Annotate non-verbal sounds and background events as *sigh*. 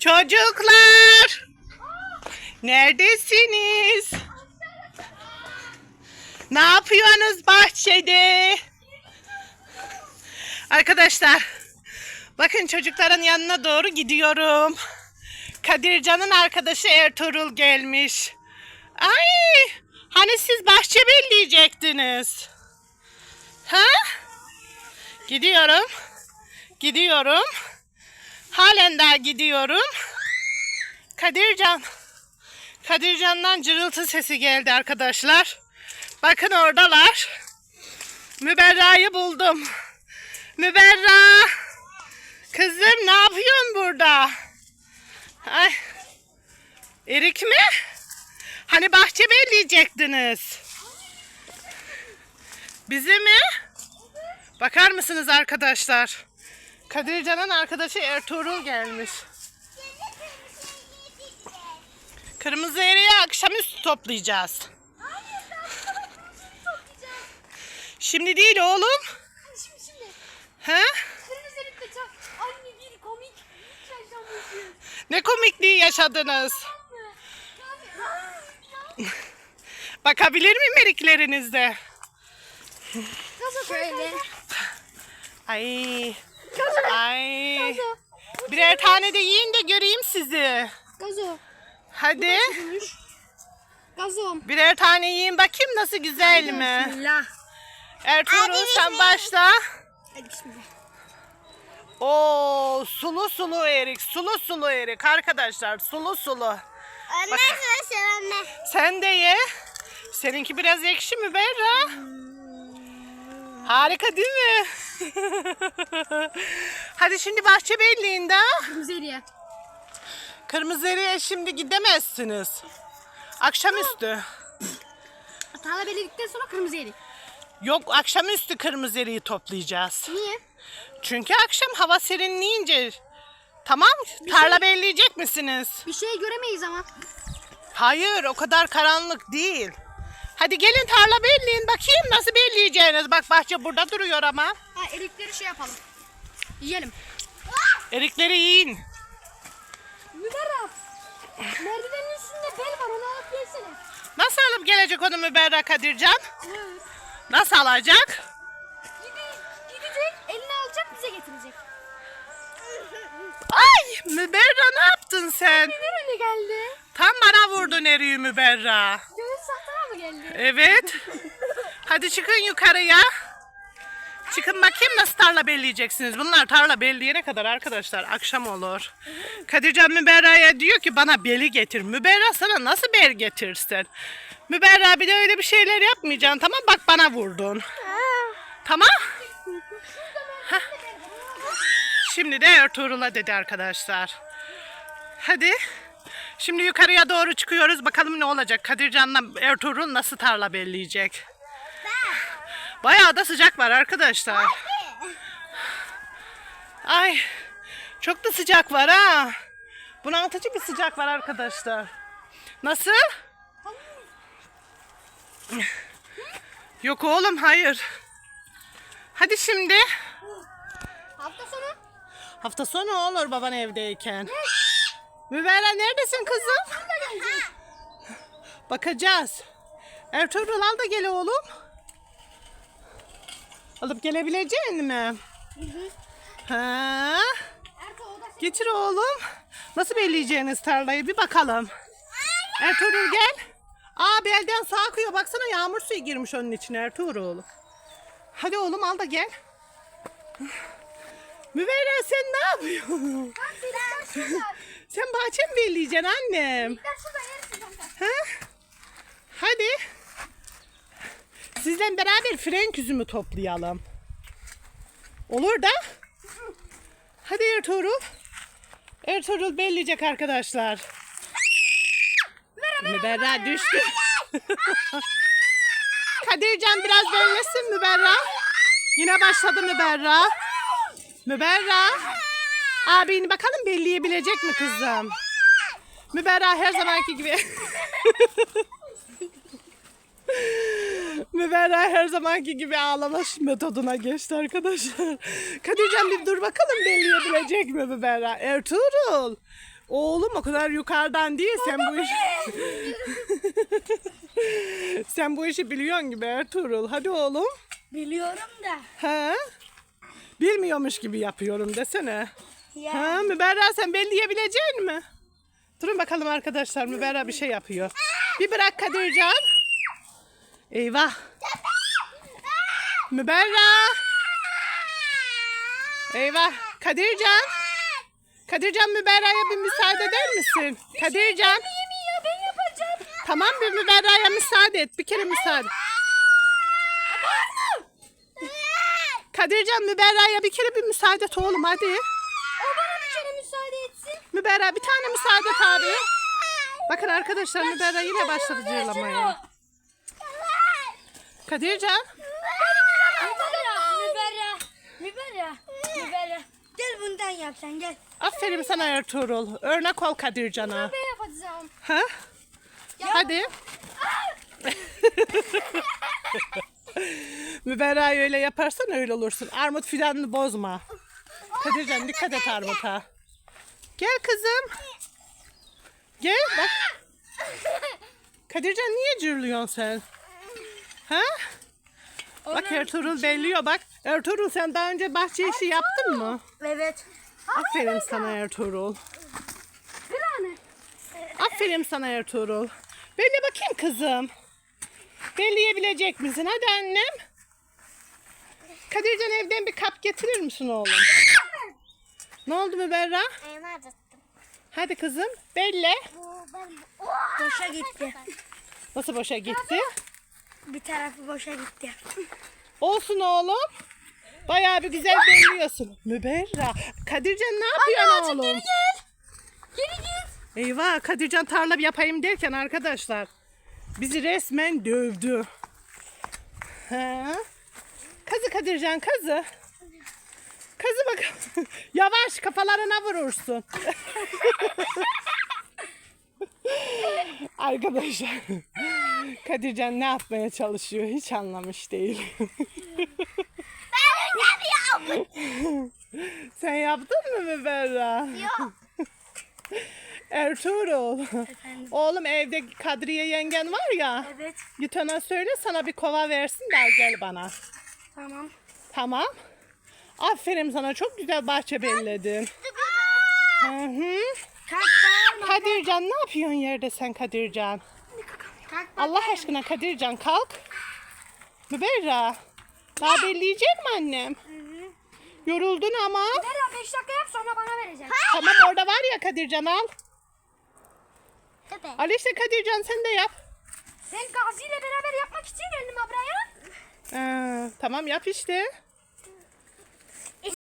Çocuklar! Neredesiniz? Ne yapıyorsunuz bahçede? Arkadaşlar, bakın çocukların yanına doğru gidiyorum. Kadircan'ın arkadaşı Ertuğrul gelmiş. Ay, hani siz bahçe belleyecektiniz? Ha? Gidiyorum. Gidiyorum. Halen daha gidiyorum. Kadircan. Kadircan'dan cırıltı sesi geldi arkadaşlar. Bakın oradalar. Müberra'yı buldum. Müberra. Kızım ne yapıyorsun burada? Ay. Erik mi? Hani bahçe belleyecektiniz. Bizi mi? Bakar mısınız arkadaşlar? Kadircan'ın arkadaşı Ertuğrul gelmiş. Kırmızı eriği akşamüstü toplayacağız. Şimdi değil oğlum. Şimdi şimdi. He? Kırmızı renkte çok aynı bir komik yaşamışız. Ne komikliği yaşadınız. Bakabilir miyim eriklerinizde? Şöyle. Ay. Ay. Birer tane de yiyin de göreyim sizi. Gazo. Hadi. Gazo. Birer tane yiyin bakayım nasıl güzel mi? Bismillah. Ertuğrul sen başla. Hadi bismillah. Oo sulu sulu erik, sulu sulu erik arkadaşlar, sulu sulu. Ondan sonra sevenme. Sen de ye. Seninki biraz ekşi mi Berra? Harika değil mi? *laughs* Hadi şimdi bahçe belliğinde. Kırmızı eriye. Kırmızı eriğe şimdi gidemezsiniz. Akşamüstü. Tarla belirledikten sonra kırmızı. Yok akşamüstü kırmızı eriği toplayacağız. Niye? Çünkü akşam hava serinleyince Tamam tarla belleyecek misiniz? Bir şey göremeyiz ama. Hayır o kadar karanlık değil. Hadi gelin tarla belleyin bakayım nasıl belleyeceğiniz. Bak bahçe burada duruyor ama. Ha erikleri şey yapalım. Yiyelim. Erikleri yiyin. Müberra. Merdivenin üstünde bel var onu alıp gelsene. Nasıl alıp gelecek onu Müberra Kadircan? Evet. Nasıl alacak? Gide- Gidecek elini alacak bize getirecek. Ay Müberra ne yaptın sen? Nereye geldi? Tam bana vurdun eriği Müberra. Geldi? Evet. Hadi çıkın yukarıya. Çıkın bakayım nasıl tarla belleyeceksiniz. Bunlar tarla belleyene kadar arkadaşlar akşam olur. Kadircan Müberra'ya diyor ki bana beli getir. Müberra sana nasıl bel getirsin? Müberra bir de öyle bir şeyler yapmayacaksın tamam bak bana vurdun. Tamam. Heh. Şimdi de Ertuğrul'a dedi arkadaşlar. Hadi. Şimdi yukarıya doğru çıkıyoruz. Bakalım ne olacak. Kadircan'la Ertuğrul nasıl tarla belleyecek. Bayağı da sıcak var arkadaşlar. Ay çok da sıcak var ha. Bunaltıcı bir sıcak var arkadaşlar. Nasıl? Yok oğlum hayır. Hadi şimdi. Hafta sonu. Hafta sonu olur baban evdeyken. Müberra neredesin kızım? Bakacağız. Ertuğrul al da gel oğlum. Alıp gelebilecek mi? Ha? Erko o da Getir oğlum. Nasıl belleyeceğiniz tarlayı bir bakalım. Ertuğrul gel. Aa belden su akıyor. Baksana yağmur suyu girmiş onun içine Ertuğrul. Hadi oğlum al da gel. Müberra sen ne yapıyorsun? Sen bahçe mi belleyeceksin annem? Ha? Hadi. Sizle beraber frenk üzümü toplayalım. Olur da. Hadi Ertuğrul. Ertuğrul belleyecek arkadaşlar. Müberra düştü. Kadircan biraz bellesin Müberra. Yine başladı Müberra. Müberra. Abini bakalım belleyebilecek mi kızım? Müberra her zamanki gibi. *laughs* Müberra her zamanki gibi ağlamış metoduna geçti arkadaşlar. Kadircan bir dur bakalım belleyebilecek mi Müberra? Ertuğrul. Oğlum o kadar yukarıdan değil sen bu işi. *laughs* sen bu işi biliyorsun gibi Ertuğrul. Hadi oğlum. Biliyorum da. Ha? Bilmiyormuş gibi yapıyorum desene. Ya. Ha Müberra sen belleyebilecek mi? Durun bakalım arkadaşlar Müberra bir şey yapıyor. Bir bırak Kadircan. Eyvah. Müberra. Eyvah. Kadircan. Kadircan Müberra'ya bir müsaade eder misin? Kadircan. Tamam bir Müberra'ya müsaade et. Bir kere müsaade. Kadircan Müberra'ya bir kere bir müsaade et oğlum hadi. Müberra bir tane müsaade abi. Bakın arkadaşlar Müberra yine başladı cırlamaya. Kadircan. Müberra. Müberra. Müberra. Müberra. Gel bundan yap sen gel. Aferin sana Ertuğrul. Örnek ol Kadircan'a. Ben yapacağım. Ha? Hadi. *laughs* Müberra öyle yaparsan öyle olursun. Armut fidanını bozma. Kadircan dikkat et armuta. Gel kızım. Gel bak. Kadircan niye cırlıyorsun sen? Ha? Bak Ertuğrul belliyor bak. Ertuğrul sen daha önce bahçe işi yaptın mı? Evet. Aferin sana Ertuğrul. Bir. Aferin sana Ertuğrul. Belli bakayım kızım. Belleyebilecek misin? Hadi annem. Kadircan evden bir kap getirir misin oğlum? Ne oldu Müberra? Hadi kızım. Belle. Boşa gitti. Nasıl boşa gitti? Bir tarafı boşa gitti. Olsun oğlum. Bayağı bir güzel belliyorsun. Müberra. Kadircan ne yapıyorsun oğlum? Geri git. Eyvah Kadircan tarla yapayım derken arkadaşlar bizi resmen dövdü. Ha? Kazı Kadircan kazı. Kazı bak. *laughs* Yavaş kafalarına vurursun. *laughs* Arkadaşlar Kadircan ne yapmaya çalışıyor hiç anlamış değil. *laughs* Sen yaptın mı Müberra? Yok. Ertuğrul. Oğlum evde Kadriye yengen var ya. Evet. Git ona söyle sana bir kova versin de gel bana. Tamam. Tamam. Aferin sana çok güzel bahçe belledin. Hı hı. Kadircan ne yapıyorsun yerde sen Kadircan? Allah aşkına Kadircan kalk. Müberra. Daha belleyecek mi annem? Yoruldun ama. Bera 5 dakika yap sonra bana vereceksin. Tamam orada var ya Kadircan al. Al işte Kadircan sen de yap. Ben Gazi ile beraber yapmak için geldim buraya. Ee, tamam yap işte.